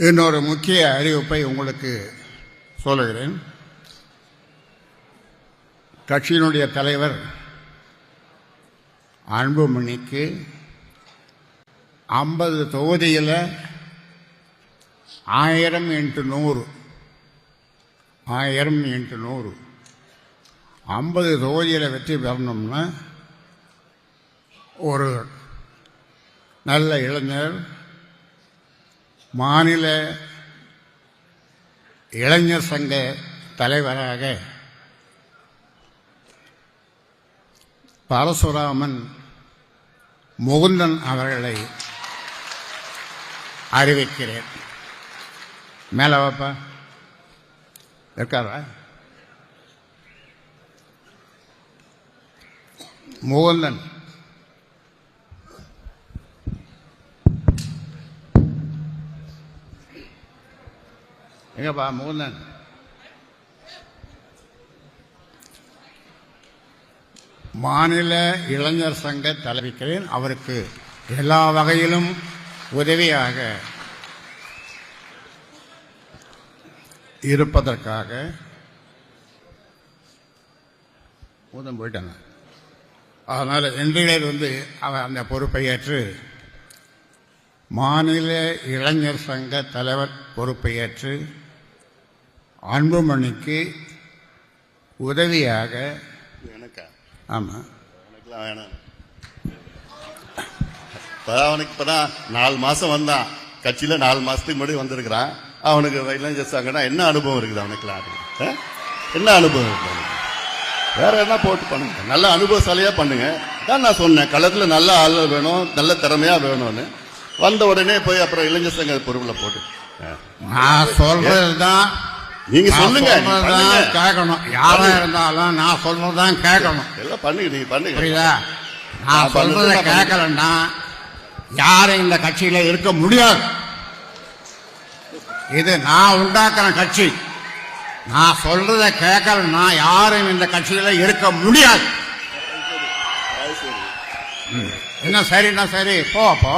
இன்னொரு முக்கிய அறிவிப்பை உங்களுக்கு சொல்லுகிறேன். கட்சியினுடைய தலைவர் அன்புமணிக்கு ஐம்பது தொகுதியில் ஆயிரம் இன்ட்டு நூறு. ஆயிரம் இன்ட்டு நூறு. ஐம்பது தொகுதியில் வெற்றி பெறணும்னா ஒரு நல்ல இளைஞர் மாநில இளைஞர் சங்க தலைவராக பரசுராமன் முகுந்தன் அவர்களை அறிவிக்கிறேன். மேலே வாப்பா. இருக்காரா? முகுந்தன். எங்கப்பா மூலன் மாநில இளைஞர் சங்க தலைவிக்கிறேன். அவருக்கு எல்லா வகையிலும் உதவியாக இருப்பதற்காக ஊதம் போயிட்டாங்க. அதனால் இன்றையிலிருந்து வந்து அவர் அந்த பொறுப்பை ஏற்று மாநில இளைஞர் சங்க தலைவர் பொறுப்பை ஏற்று அன்புமணிக்கு உதவியாக எனக்கா? ஆமாம் எனக்குலாம் வேணாம். இப்பதான் அவனுக்கு இப்பதான் நாலு மாசம் வந்தான். கட்சியில நாலு மாசத்துக்கு முன்னாடி வந்திருக்கிறான். அவனுக்கு இளைஞர் சங்கம்னா என்ன அனுபவம் இருக்குது அவனுக்குலாம்? என்ன அனுபவம் இருக்கு அவனுக்கு? வேற என்ன போட்டு பண்ணுங்க? நல்ல அனுபவசாலியா பண்ணுங்க. தான் நான் சொன்னேன் களத்துல நல்ல ஆள் வேணும் நல்ல திறமையா வேணும்னு. வந்த உடனே போய் அப்புறம் இளைஞர் சங்க பொறுப்புல போட்டு. நான் சொல்றதுதான் நீங்க சொல்லுங்க. கேட்கணும். யாரா இருந்தாலும் நான் சொல்றதுதான் கேட்கணும். எல்லாம் பண்ணுங்க நீங்க பண்ணுங்க. புரியுதா? நான் சொல்றத கேட்கலன்னா யாரும் இந்த கட்சியில இருக்க முடியாது. இது நான் உண்டாக்குற கட்சி. நான் சொல்றத கேட்கலன்னா யாரும் இந்த கட்சியில இருக்க முடியாது. என்ன சரின்னா சரி? போ அப்போ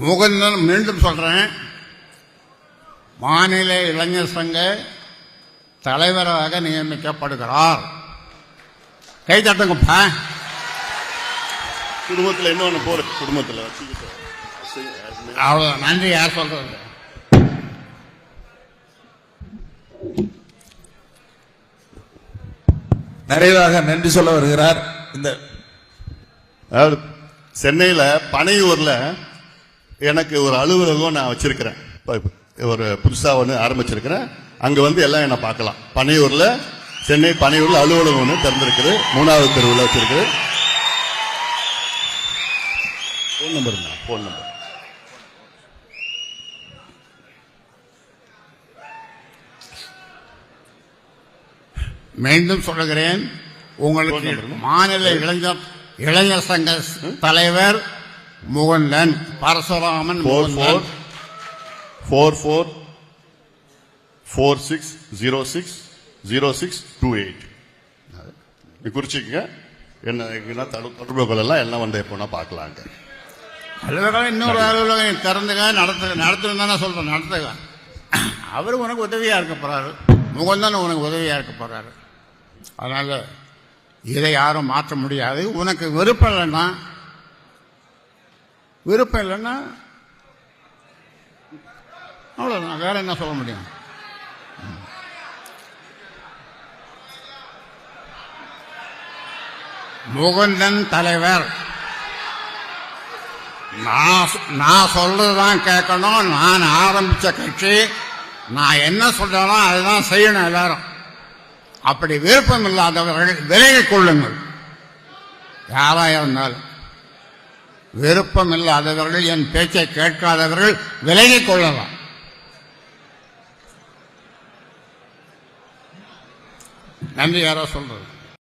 முகுந்தன் மீண்டும் சொல்றேன். மாநில இளைஞர் சங்க தலைவராக நியமிக்கப்படுகிறார். கை தட்டுங்கப்பா. குடும்பத்துல இன்னொன்னு போற குடும்பத்துல. அவ்வளோ நன்றி யார் சொல்றது? நிறைவாக நன்றி சொல்ல வருகிறார் இந்த அதாவது சென்னையில பனையூர்ல எனக்கு ஒரு அலுவலகம் நான் வச்சிருக்கிறேன். ஒரு புதுசா ஒன்று ஆரம்பிச்சிருக்கிறேன். அங்க வந்து எல்லாம் என்ன பார்க்கலாம். பனையூர்ல சென்னை பனையூர்ல அலுவலகம் ஒன்று திறந்திருக்குது. மூணாவது தெருவில் வச்சிருக்குது. ஃபோன் நம்பர் ஃபோன் நம்பர் மீண்டும் சொல்லுகிறேன். உங்களுக்கு. மாநில இளைஞர் இளைஞர் சங்க தலைவர் Mukundan Parasuraman four four four four four six zero six zero six two eight நீ குறிச்சிக்கங்க. என்ன என்ன தடு- தொடர்பு கொள்ளலாம் எல்லாம் வந்து எப்போனா பார்க்கலாங்க. அலுவலகம் இன்னொரு அலுவலகம் திறந்துங்க நடத்து நடத்துன்னு தானே சொல்றேன் நடத்துங்க அவர் உனக்கு உதவியா இருக்க போறாரு. முகந்தன் உனக்கு உதவியா இருக்க போறாரு. அதனால இதை யாரும் மாற்ற முடியாது. உனக்கு விருப்பம் இல்லைன்னா விருப்பம் இல்லைன்னா அவ்வளோதான் வேற என்ன சொல்ல முடியும்? முகுந்தன் தலைவர். நான் சொ- நான் சொல்றதுதான் கேட்கணும். நான் ஆரம்பிச்ச கட்சி. நான் என்ன சொல்றேனோ அதுதான் செய்யணும் எல்லாரும். அப்படி விருப்பம் இல்லாதவர்கள் விலகிக் கொள்ளுங்கள். யாராக இருந்தாலும். விருப்பம் இல்லாதவர்கள் என் பேச்சை கேட்காதவர்கள் விலகிக் கொள்ளலாம். நன்றி யாரோ சொல்றது?